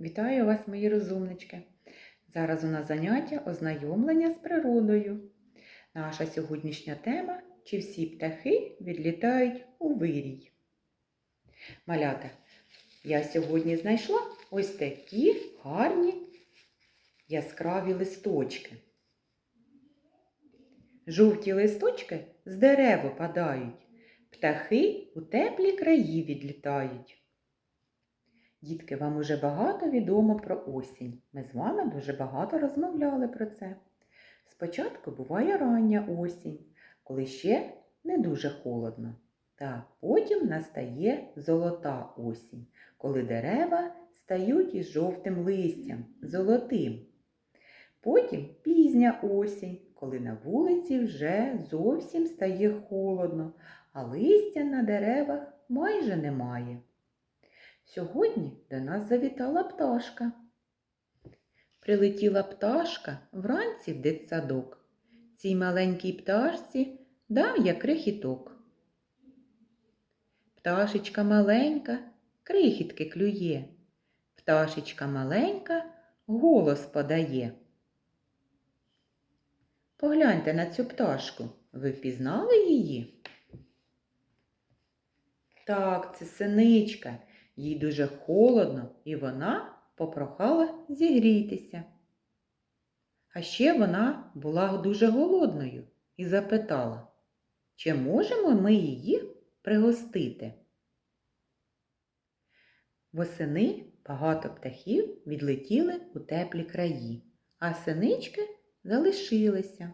Вітаю вас, мої розумнички! Зараз у нас заняття ознайомлення з природою. Наша сьогоднішня тема чи всі птахи відлітають у вирій. Малята, я сьогодні знайшла ось такі гарні яскраві листочки. Жовті листочки з дерев опадають, птахи у теплі краї відлітають. Дітки, вам уже багато відомо про осінь. Ми з вами дуже багато розмовляли про це. Спочатку буває рання осінь, коли ще не дуже холодно. Та потім настає золота осінь, коли дерева стають із жовтим листям, золотим. Потім пізня осінь, коли на вулиці вже зовсім стає холодно, а листя на деревах майже немає. Сьогодні до нас завітала пташка. Прилетіла пташка вранці в дитсадок. Цій маленькій пташці дав я крихіток. Пташечка маленька крихітки клює. Пташечка маленька голос подає. Погляньте на цю пташку. Ви впізнали її? Так, це синичка. Їй дуже холодно, і вона попрохала зігрітися. А ще вона була дуже голодною і запитала, чи можемо ми її пригостити? Восени багато птахів відлетіли у теплі краї, а синички залишилися.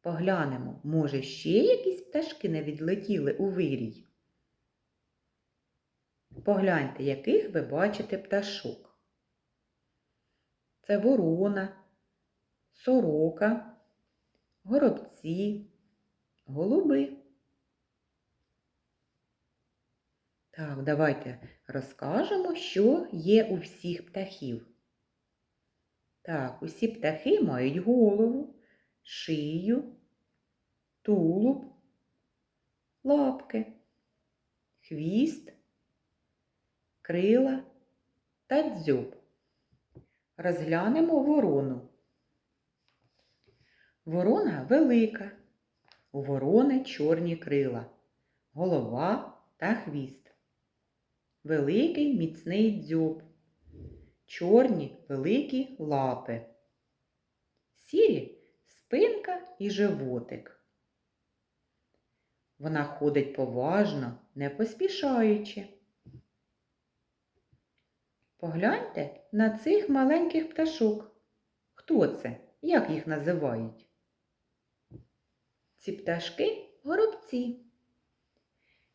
Поглянемо, може, ще якісь пташки не відлетіли у вирій? Погляньте, яких ви бачите пташок. Це ворона, сорока, горобці, голуби. Так, давайте розкажемо, що є у всіх птахів. Так, усі птахи мають голову, шию, тулуб, лапки, хвіст крила та дзьоб. Розглянемо ворону. Ворона велика, у ворони чорні крила, голова та хвіст. Великий міцний дзьоб, чорні великі лапи, сірі спинка і животик. Вона ходить поважно, не поспішаючи. Погляньте на цих маленьких пташок. Хто це? Як їх називають? Ці пташки горобці.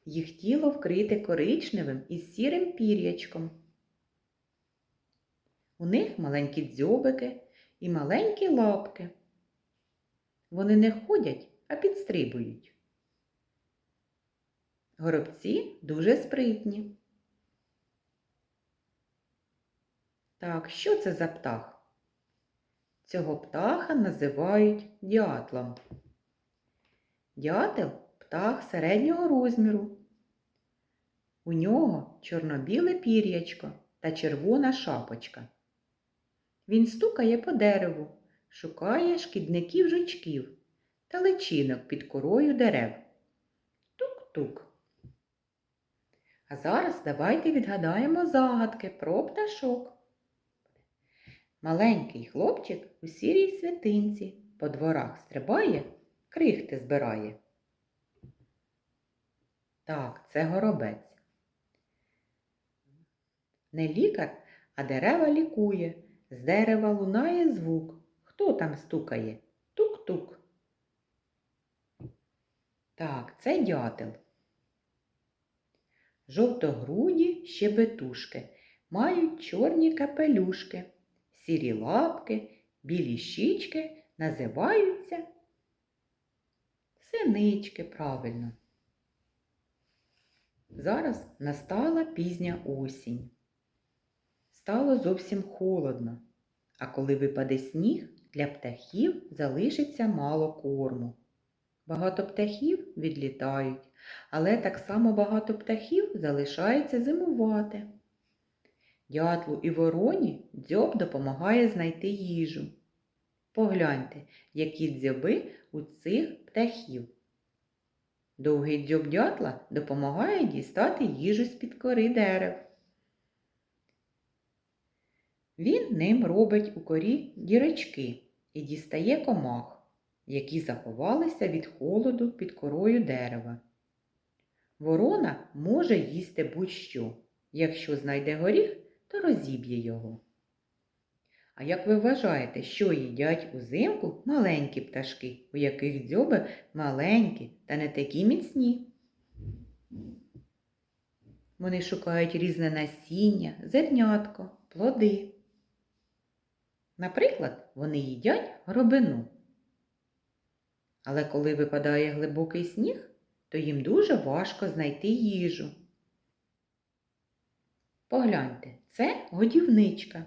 Їх тіло вкрите коричневим із сірим пір'ячком. У них маленькі дзьобики і маленькі лапки. Вони не ходять, а підстрибують. Горобці дуже спритні. Так, що це за птах? Цього птаха називають дятлом. Дятел птах середнього розміру. У нього чорно-біле пір'ячко та червона шапочка. Він стукає по дереву, шукає шкідників жучків та личинок під корою дерев. Тук-тук. А зараз давайте відгадаємо загадки про пташок. Маленький хлопчик у сірій святинці по дворах стрибає, крихти збирає. Так, це горобець. Не лікар, а дерева лікує. З дерева лунає звук. Хто там стукає? Тук-тук. Так, це дятел. Жовтогруді щебетушки мають чорні капелюшки сірі лапки, білі щічки називаються синички правильно. Зараз настала пізня осінь. Стало зовсім холодно, а коли випаде сніг, для птахів залишиться мало корму. Багато птахів відлітають, але так само багато птахів залишається зимувати. Дятлу і вороні дзьоб допомагає знайти їжу. Погляньте, які дзьоби у цих птахів. Довгий дзьоб дятла допомагає дістати їжу з-під кори дерев. Він ним робить у корі дірочки і дістає комах, які заховалися від холоду під корою дерева. Ворона може їсти будь-що. Якщо знайде горіх, то розіб'є його. А як ви вважаєте, що їдять узимку маленькі пташки, у яких дзьоби маленькі та не такі міцні? Вони шукають різне насіння, зернятко, плоди. Наприклад, вони їдять гробину. Але коли випадає глибокий сніг, то їм дуже важко знайти їжу. Погляньте, це годівничка.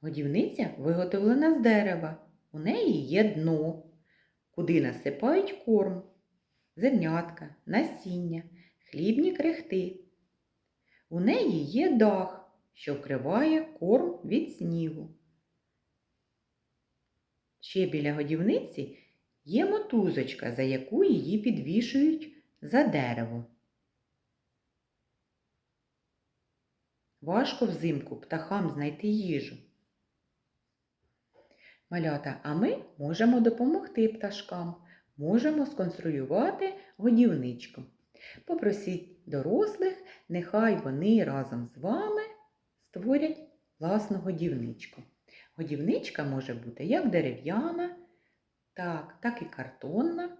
Годівниця виготовлена з дерева. У неї є дно, куди насипають корм, зернятка, насіння, хлібні крихти. У неї є дах, що вкриває корм від снігу. Ще біля годівниці є мотузочка, за яку її підвішують за дерево. Важко взимку птахам знайти їжу. Малята, а ми можемо допомогти пташкам, можемо сконструювати годівничку. Попросіть дорослих, нехай вони разом з вами створять власну годівничку. Годівничка може бути як дерев'яна, так, так і картонна.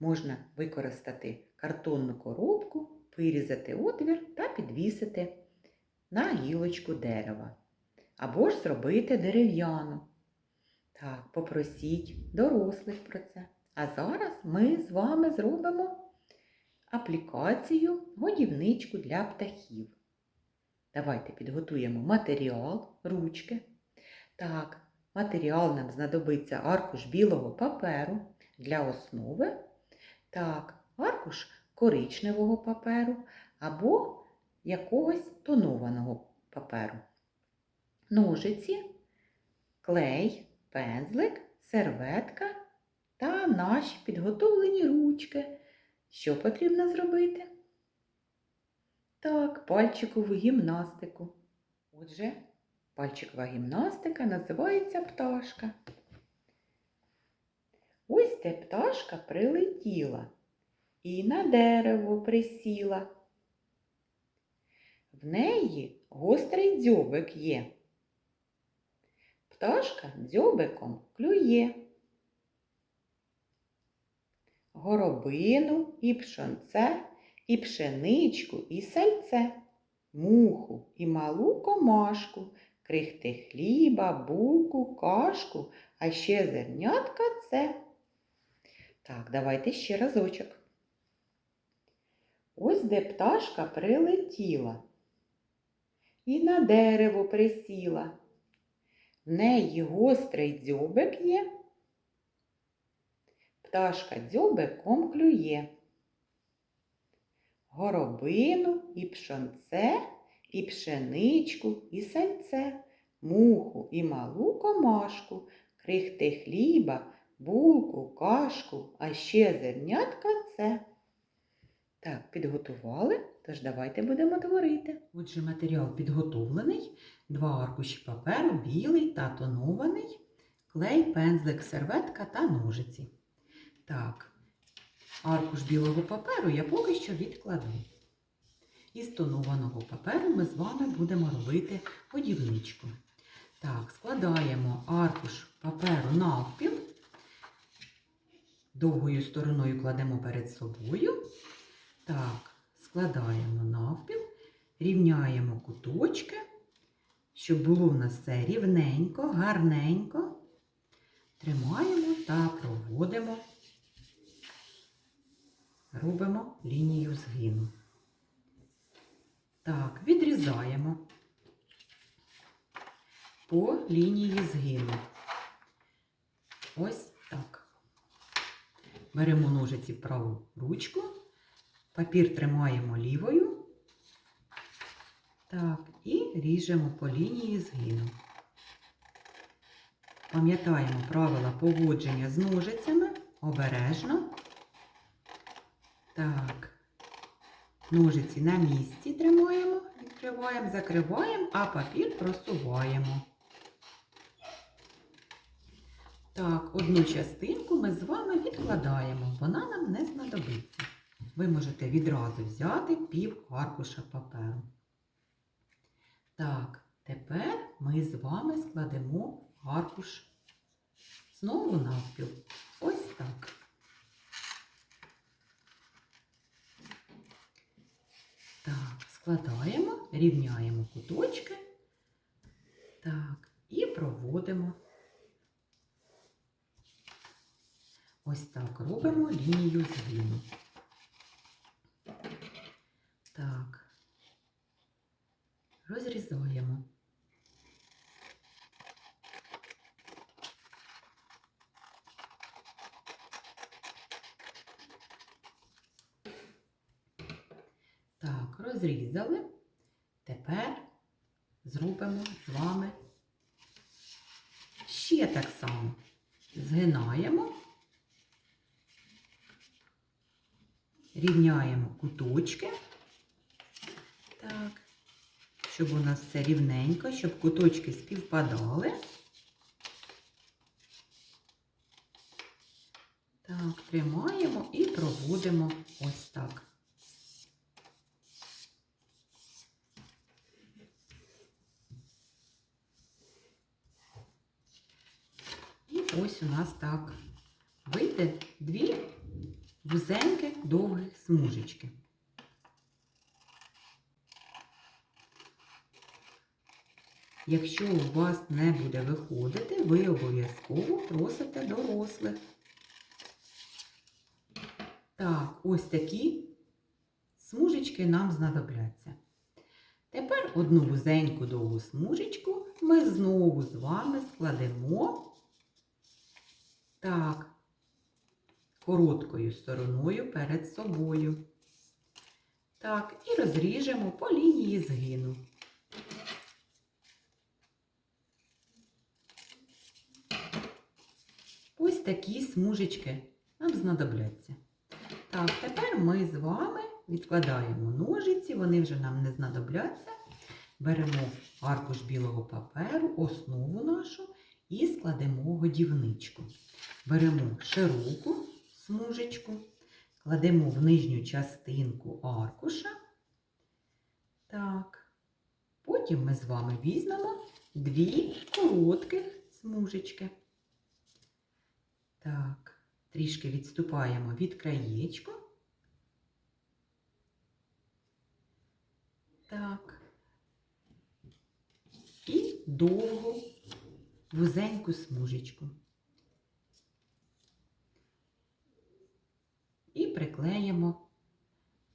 Можна використати картонну коробку, вирізати отвір та підвісити на гілочку дерева. Або ж зробити дерев'яну. Так, попросіть дорослих про це. А зараз ми з вами зробимо аплікацію годівничку для птахів. Давайте підготуємо матеріал, ручки. Так, матеріал нам знадобиться аркуш білого паперу для основи. Так, аркуш коричневого паперу або якогось тонованого паперу. Ножиці, клей, пензлик, серветка та наші підготовлені ручки. Що потрібно зробити? Так, пальчикову гімнастику. Отже, пальчикова гімнастика називається пташка. Ось де пташка прилетіла і на дерево присіла. В неї гострий дзьобик є. Пташка дзьобиком клює. Горобину і пшонце, і пшеничку, і сальце, муху і малу комашку, крихти хліба, булку, кашку, а ще зернятка це. Так, давайте ще разочок. Ось де пташка прилетіла і на дерево присіла. В неї гострий дзьобик є. Пташка дзьобиком клює. Горобину і пшонце, і пшеничку, і сальце, муху і малу комашку, крихти хліба, булку, кашку, а ще зернятка це. Так, підготували, тож давайте будемо творити. Отже, матеріал підготовлений, два аркуші паперу, білий та тонований, клей, пензлик, серветка та ножиці. Так, аркуш білого паперу я поки що відкладу. Із тонованого паперу ми з вами будемо робити годівничку. Так, складаємо аркуш паперу навпіл, довгою стороною кладемо перед собою. Так, складаємо навпіл, рівняємо куточки, щоб було в нас все рівненько, гарненько. Тримаємо та проводимо, робимо лінію згину. Так, відрізаємо по лінії згину. Ось так. Беремо ножиці в праву ручку. Папір тримаємо лівою. Так, і ріжемо по лінії згину. Пам'ятаємо правила поводження з ножицями обережно. Так, ножиці на місці тримаємо, відкриваємо, закриваємо, а папір просуваємо. Так, одну частинку ми з вами відкладаємо, вона нам не знадобиться. Ви можете відразу взяти пів аркуша паперу. Так, тепер ми з вами складемо аркуш знову навпіл. Ось так. Так, складаємо, рівняємо куточки. Так, і проводимо. Ось так робимо лінію згину. Так. Розрізаємо. Так, розрізали. Тепер зробимо з вами ще так само. Згинаємо, рівняємо куточки. Так, щоб у нас все рівненько, щоб куточки співпадали. Так, тримаємо і проводимо ось так. І ось у нас так вийде дві вузенькі довгих смужечки. Якщо у вас не буде виходити, ви обов'язково просите дорослих. Так, ось такі смужечки нам знадобляться. Тепер одну вузеньку довгу смужечку ми знову з вами складемо так, короткою стороною перед собою. Так, і розріжемо по лінії згину. Ось такі смужечки нам знадобляться. Так, тепер ми з вами відкладаємо ножиці, вони вже нам не знадобляться. Беремо аркуш білого паперу, основу нашу і складемо годівничку. Беремо широку смужечку, кладемо в нижню частинку аркуша. Так. Потім ми з вами візьмемо дві коротких смужечки. Так, трішки відступаємо від краєчку. Так. І довгу вузеньку смужечку. І приклеїмо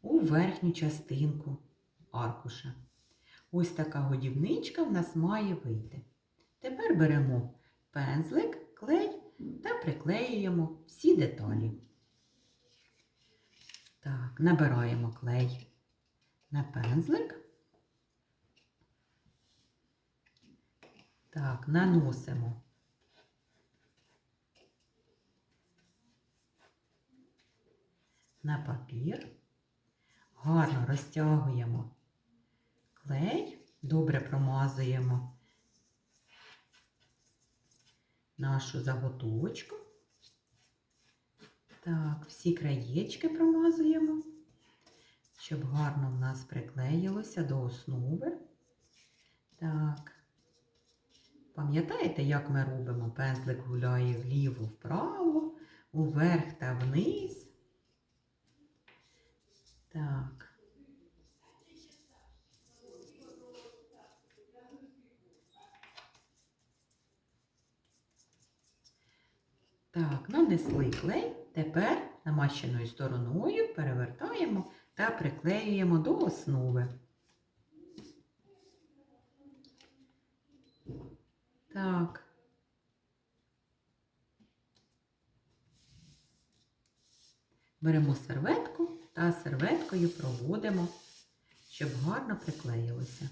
у верхню частинку аркуша. Ось така годівничка в нас має вийти. Тепер беремо пензлик, клей та приклеюємо всі деталі. Так, набираємо клей на пензлик. Так, наносимо на папір, гарно розтягуємо клей, добре промазуємо нашу заготовочку. Так, всі краєчки промазуємо, щоб гарно в нас приклеїлося до основи. Так. Пам'ятаєте, як ми робимо? Пензлик гуляє вліво-вправо, уверх та вниз. Так. Так, нанесли клей. Тепер намащеною стороною перевертаємо та приклеюємо до основи. Так. Беремо серветку та серветкою проводимо, щоб гарно приклеїлося.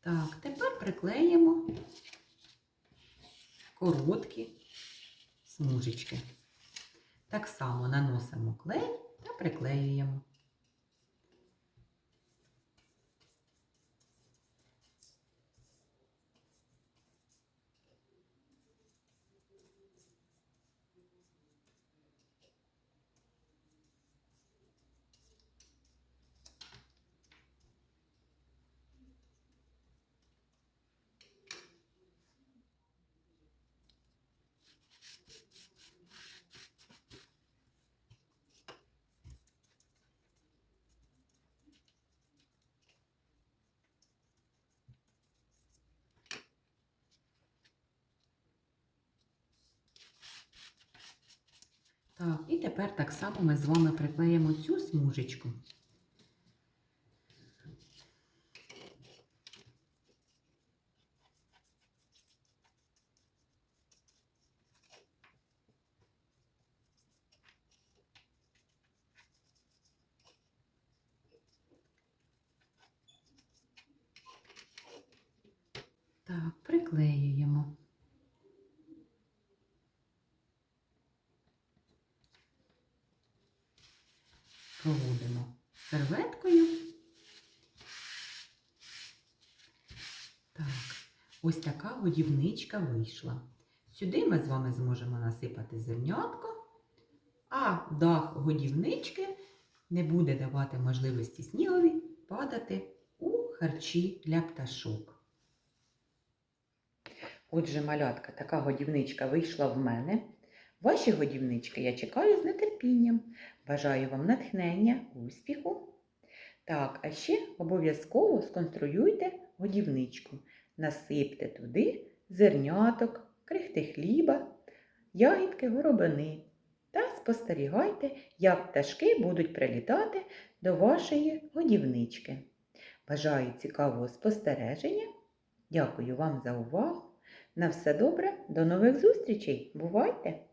Так, тепер приклеїмо короткі смужечки. Так само наносимо клей та приклеюємо. Так, і тепер так само ми з вами приклеїмо цю смужечку. Так, приклеюємо. Проводимо серветкою. Так, ось така годівничка вийшла. Сюди ми з вами зможемо насипати зернятко, а дах годівнички не буде давати можливості снігові падати у харчі для пташок. Отже, малятка, така годівничка вийшла в мене. Ваші годівнички я чекаю з нетерпінням. Бажаю вам натхнення, успіху. Так, а ще обов'язково сконструюйте годівничку. Насипте туди зерняток, крихти хліба, ягідки горобини та спостерігайте, як пташки будуть прилітати до вашої годівнички. Бажаю цікавого спостереження. Дякую вам за увагу. На все добре, до нових зустрічей. Бувайте!